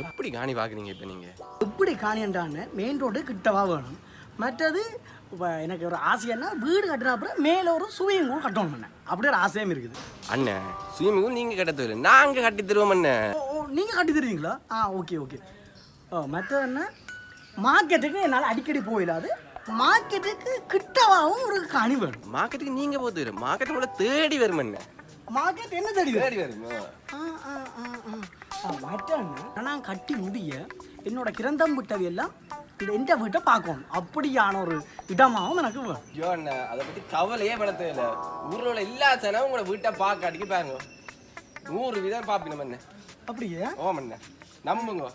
எப்படி காணி பாக்குறீங்க இப்ப நீங்க எப்படி காணியன்றான்னு மெயின் ரோடு கிட்டவா வேணும். மற்றது இப்போ எனக்கு ஒரு ஆசைன்னா வீடு கட்டின அப்புறம் மேலே ஒரு சுவையும் கூட கட்டணும் பண்ணேன் அப்படி ஒரு ஆசையும் இருக்குது. அண்ணன் ஸ்விமிங் நீங்க கட்ட தருவீங்க நாங்க கட்டி தருவோம் அண்ணன் ஓ நீங்கள் கட்டி தருவீங்களா? ஆ ஓகே ஓகே ஓ மற்றது என்ன மார்க்கெட்டுக்கு என்னால் அடிக்கடி போயிடாது. மார்க்கெட்டுக்கு கிட்டவாகவும் ஒரு காணி வேணும். மார்க்கெட்டுக்கு நீங்க போத்து வரும் மார்க்கெட் உங்களை தேடி வரும் அண்ணன் மார்க்கெட் என்ன தெரியும் தேடி வரும். ஆ, ஆ, ஆ, ஆ. மற்றொன்னு, நான் கட்டி முடிய என்னோட கிரந்தம் விட்டவை எல்லாம் எந்த வீட்டை பார்க்கணும்? அப்படியான ஒரு இடமாவும் எனக்கு வேணும். ஐயோ அண்ணன் அதை பத்தி கவலையே பட தேவையில்ல ஊர்ல உள்ள எல்லா சனம் உங்களை வீட்டை பார்க்க அடிக்க பாருங்க. நூறு விதம் பாப்பீங்க அண்ணன் அப்படியே? ஓம் அண்ணன் நம்புங்க.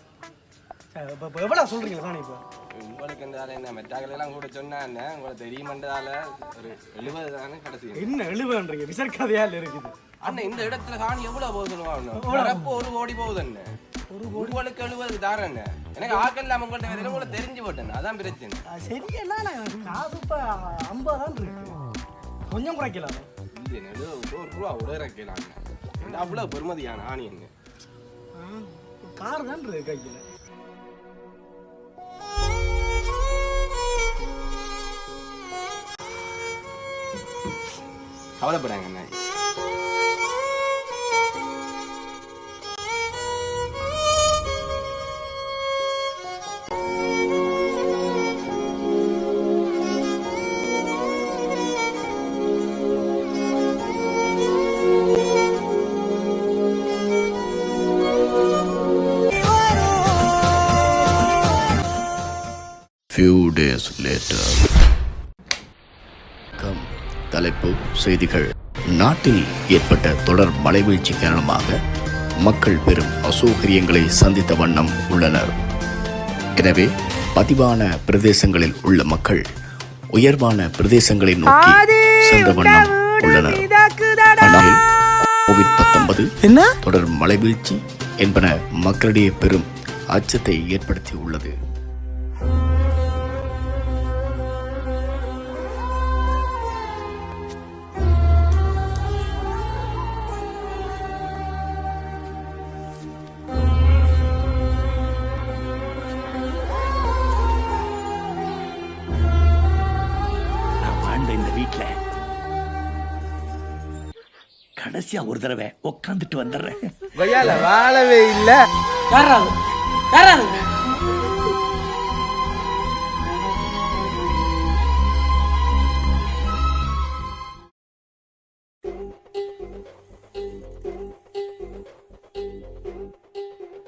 இப்போ இப்போ எவ்வளோ சொல்கிறீங்க சாணி இப்போ? உங்களுக்கு இந்த என்ன மெட்டாக்கள் எல்லாம் கூட சொன்னா அண்ணன் உங்களுக்கு தெரியுமன்றதால ஒரு எழுபது தானே கடைசி. என்ன எழுபன்றீங்க விசர் கதையால் இருக்குது. அண்ணன் இந்த இடத்துல காணி எவ்வளவு போகுது சொல்லுவாங்க ஒரு கோடி போகுது அண்ணன் உங்களுக்கு எழுபது தாரேன் எனக்கு ஆக்கள் இல்லாம உங்கள்ட்ட வேற உங்களை தெரிஞ்சு போட்டேன் அதான் பிரச்சனை. நான் எனக்கு காசு இப்போ ஐம்பது தான் இருக்கு. கொஞ்சம் குறைக்கலாம் இல்லை ஒரு ரூபா உடை இறக்கலாம் அண்ணன் அவ்வளவு பெருமதியான ஆணி என்ன கார் தான் இருக்கு கையில். கவலைப்படாங்க அண்ணன் Few days later. கம் தலைப்பு செய்திகள். நாட்டில் ஏற்பட்ட தொடர் மழைவீழ்ச்சி காரணமாக மக்கள் பெரும் அசௌகரியங்களை சந்தித்த வண்ணம் உள்ளனர். எனவே பதிவான பிரதேசங்களில் உள்ள மக்கள் உயர்வான பிரதேசங்களை நோக்கி சென்ற வண்ணம் உள்ளனர். ஆனால் கோவிட் பத்தொன்பது என்ன? தொடர் மழைவீழ்ச்சி என்பன மக்களிடையே பெரும் அச்சத்தை ஏற்படுத்தி உள்ளது கடைசியா ஒரு தடவை உட்காந்துட்டு வந்துடுறேன். யாராவது யாராவது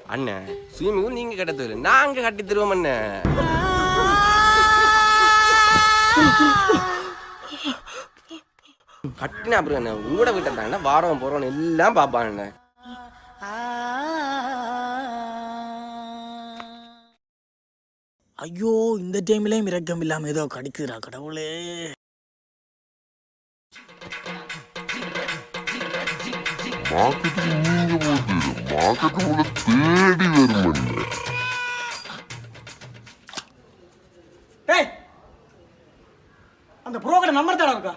அண்ணன் ஸ்விமிங் நீங்க கட்ட தருவீங்க நாங்க கட்டி தருவோம் அண்ணன் கட்டினா அப்புறம் என்ன? உங்களோட வீட்டை தானே வாரம் போறோம் எல்லாம் பாப்பான் அண்ணன் ஐயோ இந்த டைம்லயும் இரக்கம் இல்லாம ஏதோ கடிக்குதுடா கடவுளே. மார்க்கெட்டுக்கு நீங்க போட்டு மார்க்கெட் உங்களை தேடி வரும் ஏய் அந்த புரோக்கர் நம்பர் இருக்கா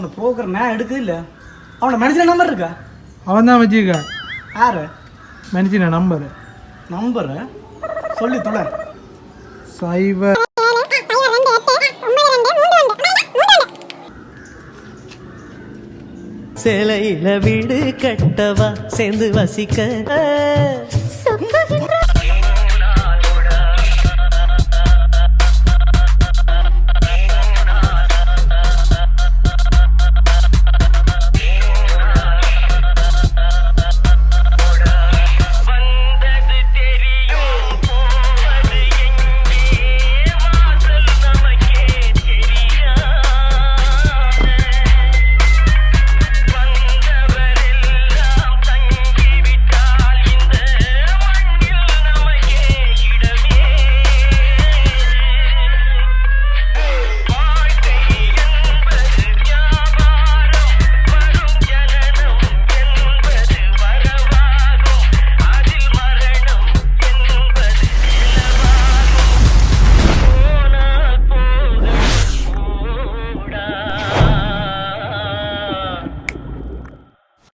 அந்த புரோக்கர் நான் எடுக்குது இல்ல. அவனோட மனுஷன் நம்பர் இருக்கா? அவன் தான் வச்சுக்க யாரு? மனுஷன நம்பர் நம்பர் சொல்லி தொலை. சைபர் சேலையில வீடு கட்டவா சேர்ந்து வசிக்க.